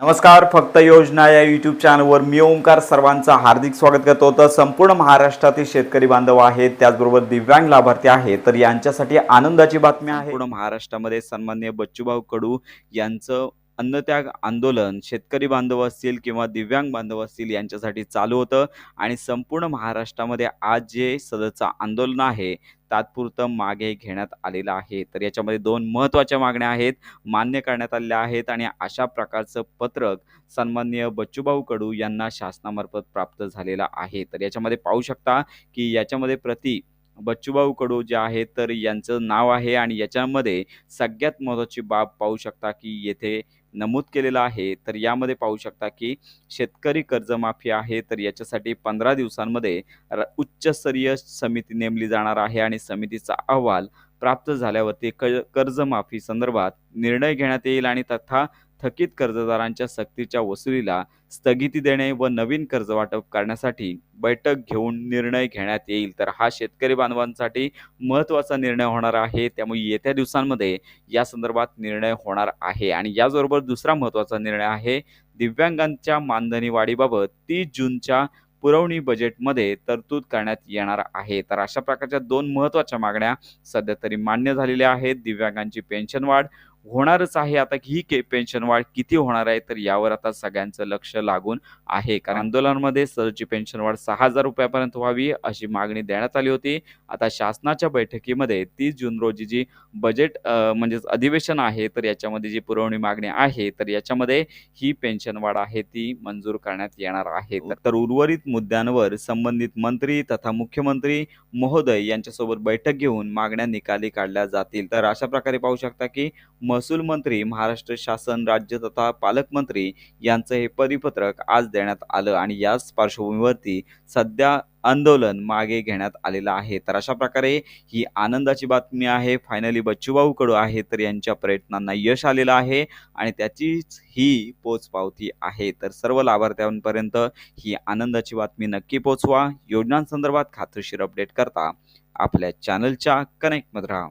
नमस्कार फक्त योजना या यूट्यूब चॅनलवर मी ओंकार सर्वांचं हार्दिक स्वागत करतो. तर संपूर्ण महाराष्ट्रातील शेतकरी बांधव आहेत त्याचबरोबर दिव्यांग लाभार्थी आहेत. तर यांच्यासाठी आनंदाची बातमी आहे. पूर्ण महाराष्ट्रामध्ये सन्मान्य बच्चूभाऊ कडू यांचं अन्नत्याग आंदोलन शेतकरी बांधव असतील किंवा दिव्यांग बांधव असतील यांच्यासाठी चालू होतं. आणि संपूर्ण महाराष्ट्रामध्ये आज जे सदरचं आंदोलन आहे तात्पुरतं मागे घेण्यात आलेलं आहे. तर याच्यामध्ये दोन महत्त्वाच्या मागण्या आहेत मान्य करण्यात आलेल्या आहेत आणि अशा प्रकारचं पत्रक सन्माननीय बच्चूभाऊ कडू यांना शासनामार्फत प्राप्त झालेलं आहे. तर याच्यामध्ये पाहू शकता की याच्यामध्ये प्रति बच्चूभाऊ कडू जे आहेत तर यांचं नाव आहे आणि याच्यामध्ये सगळ्यात महत्त्वाची बाब पाहू शकता की येथे नमूद केलेलं आहे तर यामध्ये पाहू शकता की शेतकरी कर्जमाफी आहे तर याच्यासाठी पंधरा दिवसांमध्ये र- उच्चस्तरीय समिती नेमली जाणार आहे आणि समितीचा अहवाल प्राप्त झाल्यावरती क कर्जमाफी संदर्भात निर्णय घेण्यात येईल आणि तथा थकीत कर्जदारांच्या सक्तीच्या वसुलीला स्थगिती देणे व नवीन कर्ज वाटप करण्यासाठी बैठक घेऊन निर्णय घेण्यात येईल. तर हा शेतकरी बांधवांसाठी महत्त्वाचा निर्णय होणार आहे. त्यामुळे येत्या दिवसांमध्ये या संदर्भात निर्णय होणार आहे. आणि याचबरोबर दुसरा महत्त्वाचा निर्णय आहे दिव्यांगांच्या मानधनी वाढीबाबत तीस जूनच्या पुरवणी बजेटमध्ये तरतूद करण्यात येणार आहे. तर अशा प्रकारच्या दोन महत्त्वाच्या मागण्या सध्या तरी मान्य झालेल्या आहेत. दिव्यांगांची पेन्शन वाढ होणारच आहे. आता ही के पेन्शन वाढ किती होणार आहे तर यावर आता सगळ्यांचं लक्ष लागून आहे. कारण आंदोलनामध्ये सरची पेन्शन वाढ सहा हजार रुपयापर्यंत व्हावी अशी मागणी देण्यात आली होती. आता शासनाच्या बैठकीमध्ये तीस जून रोजी जी बजेट म्हणजेच अधिवेशन आहे तर याच्यामध्ये जी पुरवणी मागणी आहे तर याच्यामध्ये ही पेन्शन वाढ आहे ती मंजूर करण्यात येणार आहे. तर- तर उर्वरित मुद्द्यांवर संबंधित मंत्री तथा मुख्यमंत्री महोदय यांच्यासोबत बैठक घेऊन मागण्या निकाली काढल्या जातील. तर अशा प्रकारे पाहू शकता की महसूल मंत्री महाराष्ट्र शासन राज्य तथा पालकमंत्री यांचं हे परिपत्रक आज देण्यात आलं आणि याच पार्श्वभूमीवरती सध्या आंदोलन मागे घेण्यात आलेलं आहे. तर अशा प्रकारे ही आनंदाची बातमी आहे. फायनली बच्चूभाऊ कडू आहे तर यांच्या प्रयत्नांना यश आलेलं आहे आणि त्याचीच ही पोचपावती आहे. तर सर्व लाभार्थ्यांपर्यंत ही आनंदाची बातमी नक्की पोचवा. योजनांसंदर्भात खात्रीशीर अपडेट करता आपल्या चॅनलच्या कनेक्टमध्ये राहा